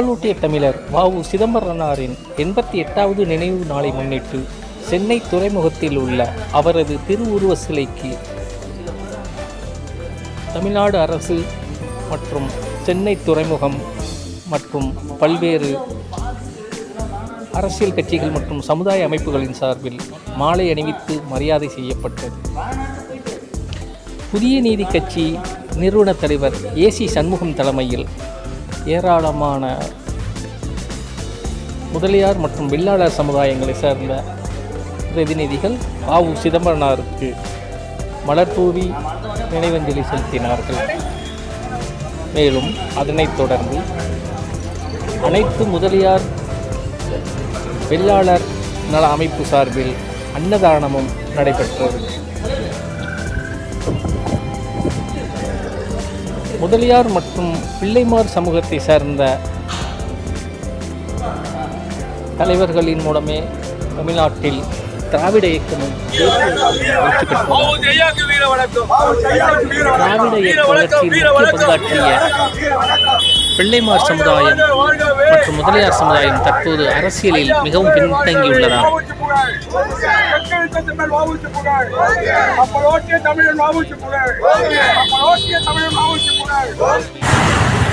கப்பலோட்டிய தமிழர் வாவு சிதம்பரனாரின் எண்பத்தி எட்டாவது நினைவு நாளை முன்னிட்டு சென்னை துறைமுகத்தில் உள்ள அவரது திருவுருவ சிலைக்கு தமிழ்நாடு அரசு மற்றும் சென்னை துறைமுகம் மற்றும் பல்வேறு அரசியல் கட்சிகள் மற்றும் சமுதாய அமைப்புகளின் சார்பில் மாலை அணிவித்து மரியாதை செய்யப்பட்டது. புதிய நீதி கட்சி நிறுவன தலைவர் ஏசி சண்முகம் தலைமையில் ஏராளமான முதலியார் மற்றும் வில்லாளர் சமுதாயங்களை சேர்ந்த பிரதிநிதிகள் ஆவு சிதம்பரனாருக்கு மலர்தூவி நினைவஞ்சலி செலுத்தினார்கள். மேலும் அதனைத் தொடர்ந்து அனைத்து முதலியார் வெள்ளாளர் நல அமைப்பு சார்பில் அன்னதானமும் நடைபெற்றது. முதலியார் மற்றும் பிள்ளைமார் சமூகத்தை சேர்ந்த தலைவர்களின் மூலமே தமிழ்நாட்டில் திராவிட இயக்கமும் வெற்றி பெற்றது. திராவிட இயக்க வளர்ச்சியில் முக்கிய பங்காற்றிய பிள்ளைமார் சமுதாயம் மற்றும் முதலியார் சமுதாயம் தற்போது அரசியலில் மிகவும் பின்தங்கியுள்ளதாம்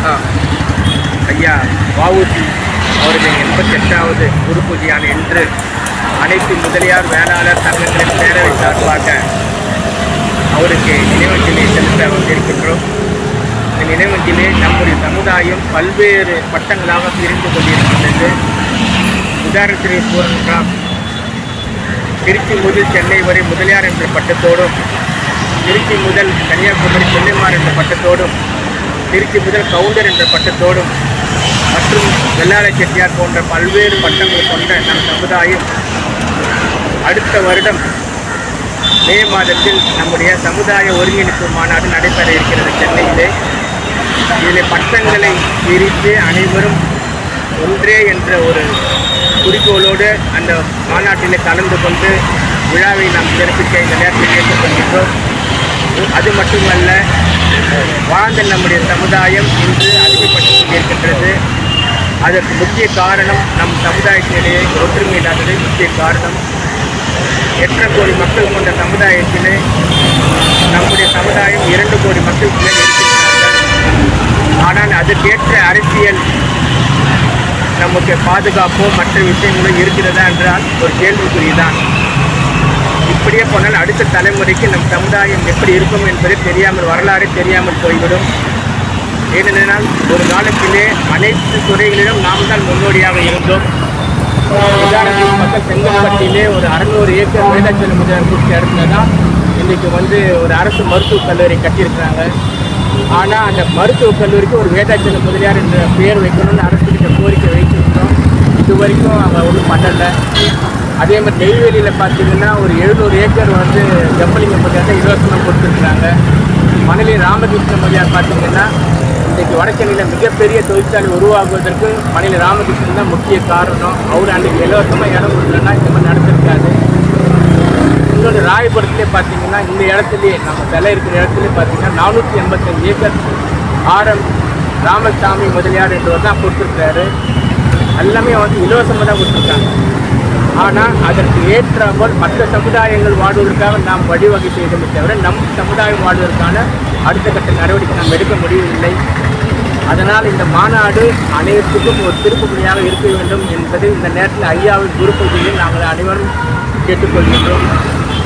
ஆ, ஐயா வஉசி அவர்களின் எண்பத்தி எட்டாவது குரு பூஜையான இன்று அனைத்து முதலியார் வேளாளர் சங்கங்களின் பேரவை சார்பாக அவருக்கு நினைவஞ்சலி செலுத்த வந்திருக்கின்றோம். இந்த நம்முடைய சமுதாயம் பல்வேறு பட்டங்களாக பிரிந்து கொண்டிருக்கின்றது. உதாரணத்திற்கு கூறலாம். திருச்சி முதல் சென்னை வரை முதலியார் என்ற பட்டத்தோடும் திருச்சி முதல் கன்னியாகுமரி சென்னைமார் என்ற பட்டத்தோடும் திருச்சி முதல் கவுண்டர் என்ற பட்டத்தோடும் மற்றும் வெள்ளாள செட்டியார் போன்ற பல்வேறு பட்டங்கள் கொண்ட நம் சமுதாயம் அடுத்த வருடம் மே மாதத்தில் நம்முடைய சமுதாய ஒருங்கிணைப்பு மாநாடு நடைபெற இருக்கிறது சென்னையிலே. இதில் பட்டங்களை பிரித்து அனைவரும் ஒன்றே என்ற ஒரு குறிக்கோளோடு அந்த மாநாட்டில் கலந்து கொண்டு விழாவை நாம் சிறப்பிக்க இந்த நேரத்தில் கேட்டுக்கொள்கின்றோம் அது மட்டுமல்ல வாழ்ந்த நம்முடைய சமுதாயம் இன்று அதிகப்பட்டு கொண்டிருக்கின்றது அதற்கு முக்கிய காரணம் நம் சமுதாயத்திலேயே ஒற்றுமை இல்லாதது முக்கிய காரணம். எட்டரை கோடி மக்கள் கொண்ட சமுதாயத்திலே நம்முடைய சமுதாயம் இரண்டு கோடி மக்களுக்கு இருக்கிறது. ஆனால் அதற்கேற்ற அரசியல் நமக்கு பாதுகாப்போ மற்ற விஷயங்களோ இருக்கிறதா என்றால் ஒரு கேள்விக்குறிதான். இப்படியே போனால் அடுத்த தலைமுறைக்கு நம் சமுதாயம் எப்படி இருக்கும் என்பது தெரியாமல் வரலாறு தெரியாமல் போய்விடும். ஏனென்றால் ஒரு காலத்திலே அனைத்து துறைகளிலும் நாம் தான் முன்னோடியாக இருந்தோம். உதாரணத்துக்கு மக்கள் செங்கல்பட்டியிலே ஒரு அறநூறு ஏக்கர் வேதாச்சல முதல் கொடுத்த இடத்துல தான் இன்றைக்கு வந்து ஒரு அரசு மருத்துவக் கல்லூரி கட்டியிருக்கிறாங்க. ஆனால் அந்த மருத்துவக் கல்லூரிக்கு ஒரு வேதாச்சல முதலியார் என்ற பெயர் வைக்கணும்னு அரசுக்கிட்ட கோரிக்கை வைச்சிருந்தோம் இது வரைக்கும் அவங்க ஒன்றும் பண்ணலை. அதே மாதிரி நெய்வேலியில் பார்த்தீங்கன்னா ஒரு எழுநூறு ஏக்கர் வந்து ஜம்பலிங்க முதலியார் இலவசமாக கொடுத்துருக்குறாங்க. மணலி ராமகிருஷ்ண முதலியார் பார்த்தீங்கன்னா இன்றைக்கு வடசென்னையில் மிகப்பெரிய தொழிற்சாலை உருவாகுவதற்கு மணலி ராமகிருஷ்ணன் தான் முக்கிய காரணம். அவர் அன்றைக்கி இலவசமாக இடம் கொடுக்கலன்னா இந்த மாதிரி நடந்திருக்காது. ராயபுரத்துலேயே பார்த்தீங்கன்னா இந்த இடத்துலையே நம்ம சிலை இருக்கிற இடத்துலையே பார்த்தீங்கன்னா நானூற்றி எண்பத்தஞ்சு ஏக்கர் ஆரம் ராமசாமி முதலியார் என்றவர் தான் கொடுத்துருக்காரு எல்லாமே வந்து இலவசமாக தான் கொடுத்துருக்காங்க. ஆனால் அதற்கு ஏற்றாமல் மற்ற சமுதாயங்கள் வாழ்வதற்காக நாம் வழிவகை செய்தோமே தவிர நம் சமுதாயம் வாழ்வதற்கான அடுத்த கட்ட நடவடிக்கை நாம் எடுக்க முடியவில்லை. அதனால் இந்த மாநாடு அனைவருக்கும் ஒரு திருப்புமுனையாக இருக்க வேண்டும் என்பது இந்த நேரத்தில் ஐயாவின் குருப்பகுதியில் நாங்கள் அனைவரும் கேட்டுக்கொள்கின்றோம்.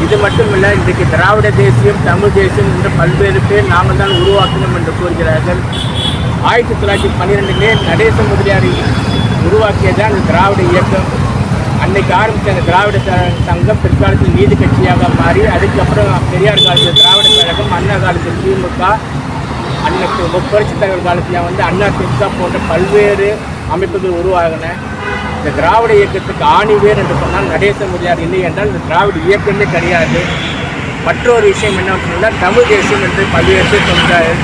இது மட்டுமல்ல இன்றைக்கு திராவிட தேசியம் தமிழ் தேசியம் என்ற பல்வேறு பேர் நாங்கள் தான் உருவாக்கணும் என்று கூறுகிறார்கள். ஆயிரத்தி தொள்ளாயிரத்தி பன்னிரெண்டிலே நடேச முதலியாரை உருவாக்கியதான் இந்த திராவிட இயக்கம். அன்னைக்கு ஆரம்பித்த அந்த திராவிட சங்கம் பிற்காலத்தில் நீதி கட்சியாக மாறி அதுக்கப்புறம் பெரியார் காலத்தில் திராவிட கழகம் அண்ணா காலத்தில் திமுக அன்னைக்கு முப்பரிசு தலைவர் காலத்தில் வந்து அண்ணா திமுக போன்ற பல்வேறு அமைப்புகள் உருவாகின. இந்த திராவிட இயக்கத்துக்கு ஆணிவேர் என்று சொன்னால் நடேசன் முடியாது இல்லை என்றால் இந்த திராவிட இயக்கமே கிடையாது. மற்றொரு விஷயம் என்ன சொன்னால் தமிழ் தேசியம் என்று பல்வேறு சொல்கிறார்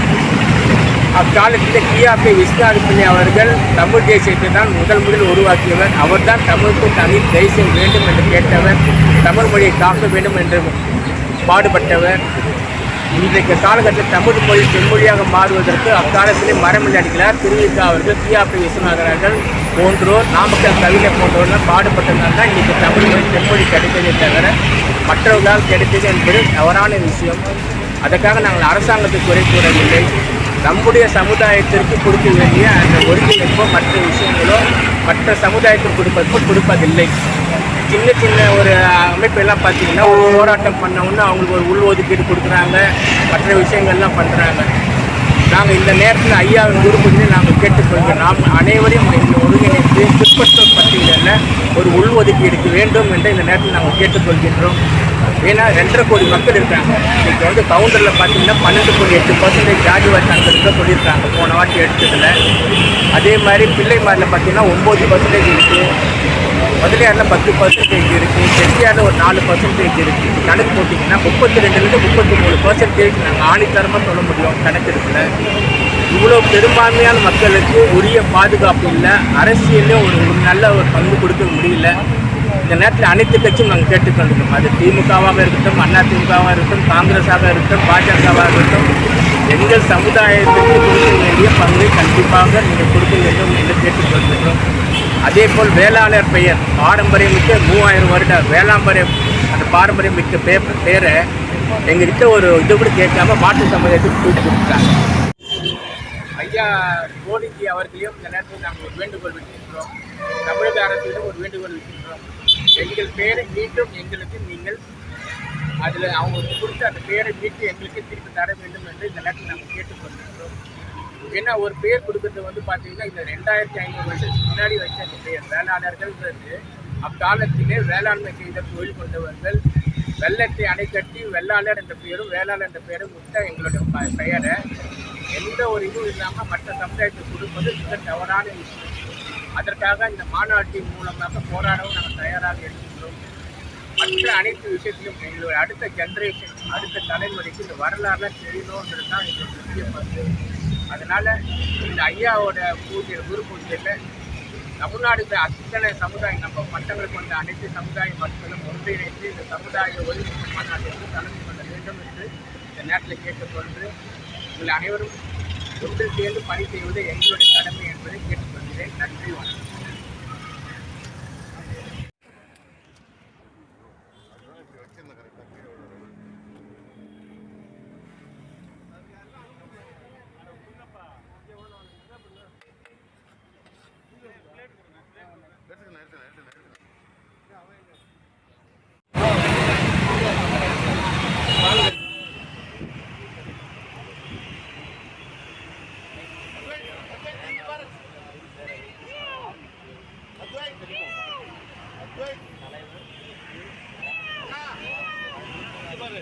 அக்காலத்தில் கிஆபி விஸ்வாமித்திரி அவர்கள் தமிழ் தேசியத்தை தான் முதல் முதல் உருவாக்கியவர். அவர்தான் தமிழுக்கு தனி தேசியம் வேண்டும் என்று கேட்டவர். தமிழ் மொழியை காக்க வேண்டும் என்று பாடுபட்டவர். இன்றைக்கு காலகட்டத்தில் தமிழ் மொழி செம்மொழியாக மாறுவதற்கு அக்காலத்திலே மரமில் அடிக்கிறார் திருவிக்கா அவர்கள் பிஆபி விஸ்வநாதன் அவர்கள் போன்றோர் நாமக்கல் கவிஞர் போன்றவர்கள் பாடுபட்டதால் தான் இன்றைக்கு தமிழ் மொழி செம்மொழி கிடைத்ததே தவிர மற்றவர்களால் கிடைத்தது என்பது தவறான விஷயம். அதற்காக நாங்கள் அரசாங்கத்தை குறை கூறவில்லை. நம்முடைய சமுதாயத்திற்கு கொடுக்க வேண்டிய அந்த ஒருங்கிணைப்போ மற்ற விஷயங்களோ மற்ற சமுதாயத்திற்கு கொடுப்பதற்கோ கொடுப்பதில்லை. சின்ன சின்ன ஒரு அமைப்பெல்லாம் பார்த்தீங்கன்னா ஒரு போராட்டம் பண்ணவுடனே அவங்களுக்கு ஒரு உள் ஒதுக்கீடு கொடுக்குறாங்க. மற்ற விஷயங்கள்லாம் பண்ணுறாங்க நாங்கள் இந்த நேரத்தில் ஐயாவின் உறுப்பினர் நாங்கள் கேட்டுக்கொள்கிறோம். நாம் அனைவரையும் இந்த ஒருங்கிணைத்து பிற்பட்டோர் பட்டியலில் ஒரு உள் ஒதுக்கீடுக்கு வேண்டும் என்று இந்த நேரத்தில் நாங்கள் கேட்டுக்கொள்கின்றோம். ஏன்னா ரெண்டரை கோடி மக்கள் இருக்காங்க. இன்றைக்கி வந்து கவுண்டரில் பார்த்தீங்கன்னா பன்னெண்டு புள்ளி எட்டு பர்சன்டேஜ் ஜாதி வாட்டாங்க இருக்க சொல்லியிருக்காங்க. போன வாட்டி எடுத்ததில். அதே மாதிரி பிள்ளைமாரில் பார்த்தீங்கன்னா ஒம்பது பர்சன்டேஜ் இருக்குது முதலியாரில் பத்து பர்சன்டேஜ் இருக்குது செட்டியாரில் ஒரு நாலு பர்சன்டேஜ் இருக்குது கணக்கு போட்டிங்கன்னா முப்பத்தி ரெண்டுலேருந்து முப்பத்தி மூணு பர்சன்டேஜ் நாங்கள் ஆணித்தரமாக சொல்ல முடியும் கணக்கெடுப்பில் இவ்வளோ பெரும்பான்மையான மக்களுக்கு உரிய பாதுகாப்பு இல்லை. அரசியலே ஒரு நல்ல ஒரு பங்கு கொடுக்க முடியல. இந்த நேரத்தில் அனைத்து கட்சியும் நாங்கள் கேட்டுக்கொண்டிருக்கோம். அது திமுகவாக இருக்கட்டும் அண்ணா திமுகவாக இருக்கட்டும் காங்கிரஸாக இருக்கட்டும் பாஜகவாக இருக்கட்டும் எங்கள் சமுதாயத்துக்கு கொடுக்க வேண்டிய பங்கை கண்டிப்பாக நீங்கள் கொடுக்க வேண்டும் என்று கேட்டுக்கொள்கிறோம் அதே போல் வேளாளர் பெயர். பாரம்பரியமிக்க மூவாயிரம் வருட வேளாம்பரியம் அந்த பாரம்பரியமிக்க பே பேரை எங்ககிட்ட ஒரு இது கூட கேட்காம மாட்டு சமுதாயத்துக்கு தூக்கி கொடுத்துட்டாங்க. ஐயா மோடிஜி அவர்களையும் இந்த நேரத்தில் நாங்கள் ஒரு வேண்டுகோள் வச்சிருக்கிறோம் தமிழக அரசிடம் ஒரு வேண்டுகோள் வச்சிருக்கிறோம் எங்கள் பெயரை மீண்டும் எங்களுக்கு நீங்கள் அதில் அவங்களுக்கு கொடுத்த அந்த பெயரை மீட்டு எங்களுக்கு திருப்பி தர வேண்டும் என்று இந்த நேரத்தில் நாங்கள் கேட்டுக்கொண்டிருக்கிறோம் ஏன்னா ஒரு பேர் கொடுக்கறது வந்து பார்த்தீங்கன்னா இந்த ரெண்டாயிரத்தி ஐநூறு வருஷத்துக்கு முன்னாடி வச்ச அந்த பெயர். வேளாளர்கள்ன்றது அக்காலத்திலே வேளாண்மை செய்த தொழில் கொண்டவர்கள் வெள்ளத்தை அணைக்கட்டி வெள்ளாளர் என்ற பெயரும் வேளாளர் என்ற பெயரும் விட்ட எங்களுடைய ப- பெயரை. எந்த ஒரு இதுவும் இல்லாமல் மற்ற சமுதாயத்துக்கு கொடுப்பது மிக தவறான விஷயம். அதற்காக இந்த மாநாட்டின் மூலமாக போராடவும் நாங்கள் தயாராக இருக்கிறோம் மற்ற அனைத்து விஷயத்திலும் எங்களுடைய அடுத்த ஜென்ரேஷன் அடுத்த தலைமுறைக்கு இந்த வரலாறுலாம் தெரியணுன்றது தான் எங்களுடைய முக்கிய பங்கு. அதனால் இந்த ஐயாவோட பூஜை குரு பூஜையில் தமிழ்நாடு அத்தனை சமுதாயம் நம்ம மட்டங்கள் கொண்ட அனைத்து சமுதாய மக்களும் ஒன்றிணைத்து இந்த சமுதாய ஒழுங்கு மாநாட்டிற்கு தலைமை கொள்ள வேண்டும் என்று இந்த நேரத்தில் கேட்டுக்கொண்டு உங்கள் அனைவரும் ஒன்று சேர்ந்து பணி செய்வது எங்களுடைய கடமை என்பதை கேட்டுக்கொள்கிறேன். நன்றி வணக்கம். பாரு